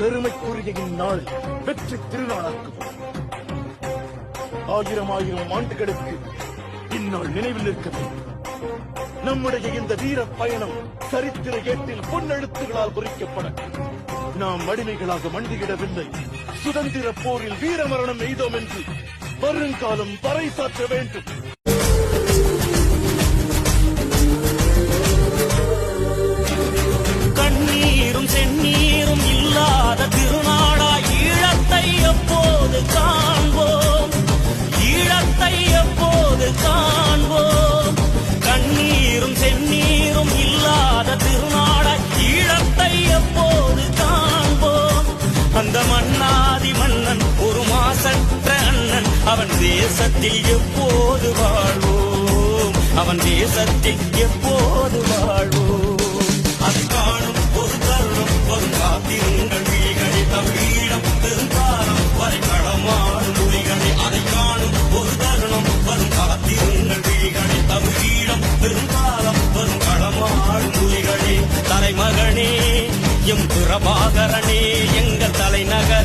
பெருமைக்குரிய இந்நாள் வெற்றி திருநாளாக்கும் ஆயிரம் ஆயிரம் ஆண்டுகளுக்கு இந்நாள் நினைவில் நிற்க வேண்டும். நம்முடைய இந்த வீர பயணம் சரித்திர ஏட்டில் பொன்னெழுத்துகளால் பொறிக்கப்பட நாம் அடிமைகளாக மண்டியிடவில்லை. சுதந்திர போரில் வீரமரணம் எய்தோம் என்று வருங்காலம் பறைசாற்ற வேண்டும். எப்போது காண்போம். ஈழத்தை எப்போது காண்போம்? கண்ணீரும் செந்நீரும் இல்லாத திருநாட ஈழத்தை எப்போது காண்போம்? அந்த மன்னாதி மன்னன் ஒரு மாசற்ற அண்ணன். அவன் தேசத்தில் எப்போது வாழ்வோம்? அவன் தேசத்தில் எப்போது வாழ்வோம்? எம். பிரபாகரனே எங்கள் தலைநகர்